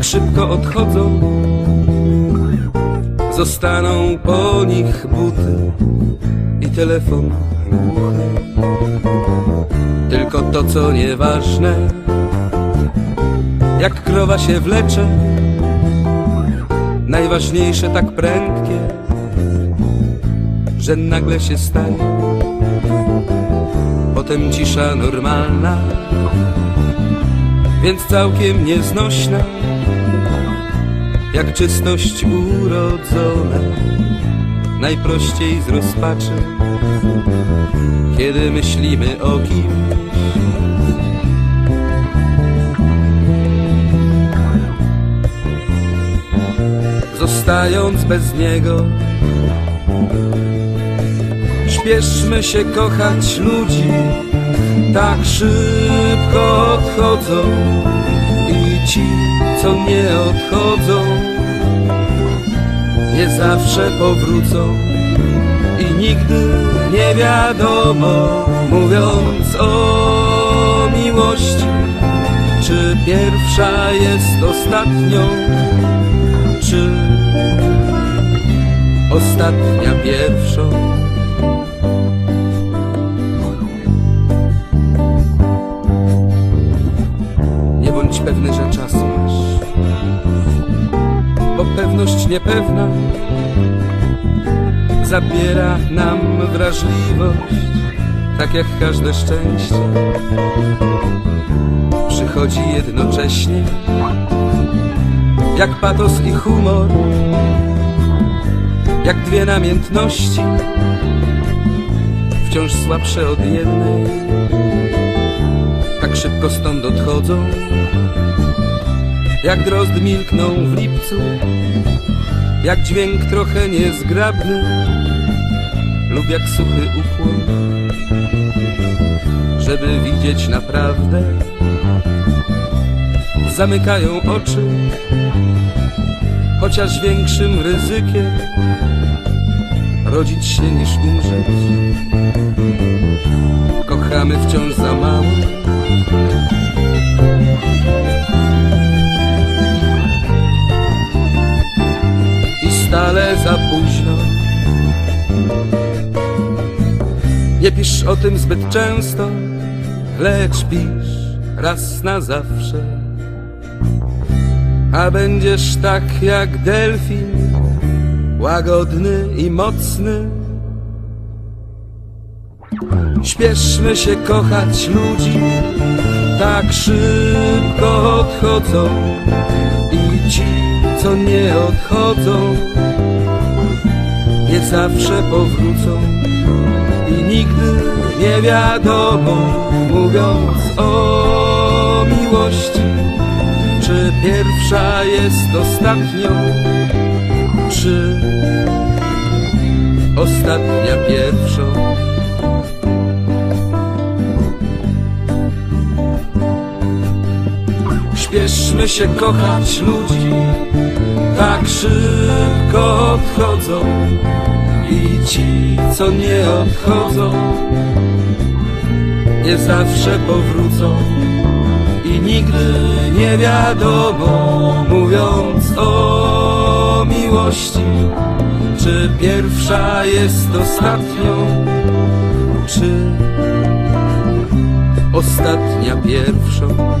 szybko odchodzą, zostaną po nich buty i telefon. Tylko to, co nieważne, jak krowa się wlecze, najważniejsze tak prędkie, że nagle się stanie. Potem cisza normalna, więc całkiem nieznośna, jak czystość urodzona, najprościej z rozpaczy, kiedy myślimy o kimś. Zostając bez niego, śpieszmy się kochać ludzi, tak szybko odchodzą i ci, co nie odchodzą, nie zawsze powrócą i nigdy nie wiadomo, mówiąc o miłości, czy pierwsza jest ostatnią, czy ostatnia pierwszą. Pewny, że czas masz. Bo pewność niepewna Zabiera nam wrażliwość Tak jak każde szczęście. Przychodzi jednocześnie Jak patos i humor Jak dwie namiętności Wciąż słabsze od jednej szybko stąd odchodzą. Jak drozd milkną w lipcu Jak dźwięk trochę niezgrabny Lub jak suchy ukłon Żeby widzieć naprawdę. Zamykają oczy Chociaż większym ryzykiem Rodzić się niż umrzeć Kochamy wciąż za mało i stale za późno. Nie pisz o tym zbyt często, lecz pisz raz na zawsze. A będziesz tak jak delfin, łagodny i mocny. Śpieszmy się kochać ludzi, tak szybko odchodzą. I ci, co nie odchodzą, nie zawsze powrócą. I nigdy nie wiadomo, mówiąc o miłości, czy pierwsza jest ostatnią, ostatnia pierwszą. Śpieszmy się kochać ludzi, tak szybko odchodzą i ci, co nie odchodzą, nie zawsze powrócą i nigdy nie wiadomo, mówiąc o miłości, czy pierwsza jest ostatnią, czy ostatnia pierwszą.